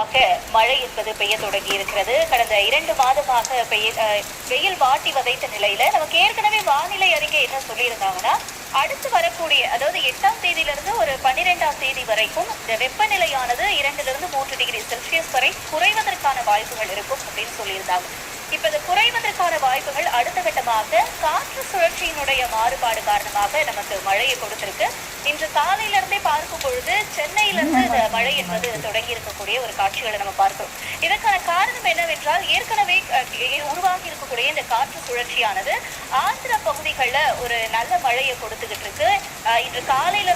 ஆக மழை என்பது பெய்ய தொடங்கி இருக்கிறது. கடந்த இரண்டு மாதமாக பெய்ய வெயில் வாட்டி வதைத்த நிலையில நமக்கு ஏற்கனவே வானிலை அறிக்கை என்ன சொல்லியிருந்தாங்கன்னா அடுத்து வரக்கூடிய அதாவது எட்டாம் தேதியிலிருந்து ஒரு பன்னிரெண்டாம் தேதி வரைக்கும் இந்த வெப்பநிலையானது இரண்டிலிருந்து மூன்று டிகிரி செல்சியஸ் வரை குறைவதற்கான வாய்ப்புகள் இருக்கும் அப்படின்னு சொல்லியிருந்தாங்க. இப்போது குறைவதற்கான வாய்ப்புகள் அடுத்த கட்டமாக காற்று சுழற்சியினுடைய மாறுபாடு காரணமாக நமக்கு மழையை கொடுத்திருக்கு. இன்று காலையில இருந்தே பார்க்கும் பொழுது சென்னையிலிருந்து இந்த மழை என்பது தொடங்கி இருக்கக்கூடிய ஒரு காட்சிகளை நம்ம பார்க்கிறோம். இதற்கான காரணம் என்னவென்றால் ஏற்கனவே உருவாகி இருக்கக்கூடிய இந்த காற்று சுழற்சியானது ஆந்திர பகுதிகளில் ஒரு நல்ல மழையை கொடுத்துக்கிட்டு இருக்கு. இன்று காலையில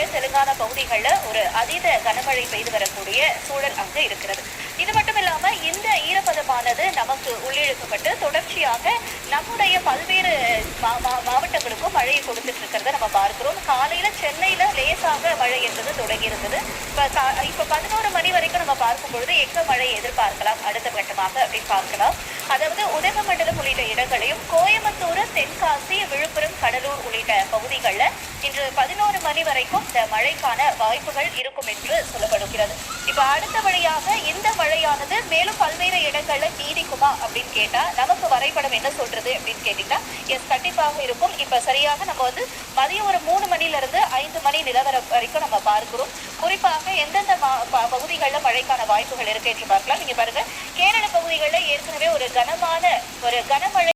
இருந்து உள்ளிட்ட தெலுங்கானா பகுதிகளில் ஒரு அதீத கனமழை பெய்து வரக்கூடிய சூழல் அங்கு இருக்கிறது. இது மட்டும் இல்லாமல் இந்த ஈரப்பதமானது நமக்கு உள்ளிழுக்கப்பட்டு தொடர்ச்சியாக நம்முடைய பல்வேறு மா- மா- மாவட்டங்களுக்கும் மழையை கொடுத்துட்டு இருக்கிறத நம்ம பார்க்கிறோம். காலையில சென்னையில லேசாக மழை என்பது தொடங்கி இருந்தது இப்போ கா- இப்ப பதினோரு மணி வரைக்கும் நம்ம பார்க்கும் பொழுது எங்க மழை எதிர்பார்க்கலாம். அடுத்த கட்டமாக அப்படின்னு பார்க்கலாம். அதாவது உதகமண்டலம் உள்ளிட்ட இடங்களையும் கோயம்புத்தூர் தென்காசி விழுப்புரம் கடலூர் உள்ளிட்ட பகுதிகளில் இன்று பதினோரு மணி வரைக்கும் இந்த மழைக்கான வாய்ப்புகள் இருக்கும் என்று சொல்லப்படுகிறது. இப்ப அடுத்த வழியாக இந்த மழையானது மேலும் பல்வேறு இடங்கள்ல நீடிக்குமா அப்படின்னு கேட்டா நமக்கு வரைபடம் என்ன சொல்றது அப்படின்னு கேட்டீங்கன்னா எஸ் கண்டிப்பாக இருக்கும். இப்ப சரியாக நம்ம வந்து மதியம் ஒரு மூணு மணில இருந்து ஐந்து மணி நிலவரம் வரைக்கும் நம்ம பார்க்கிறோம். குறிப்பாக எந்தெந்த மா- ப- பகுதிகளில் மழைக்கான வாய்ப்புகள் இருக்கு என்று பார்க்கலாம். நீங்க பாருங்க கேரள பகுதிகளில் ஒரு கனமழை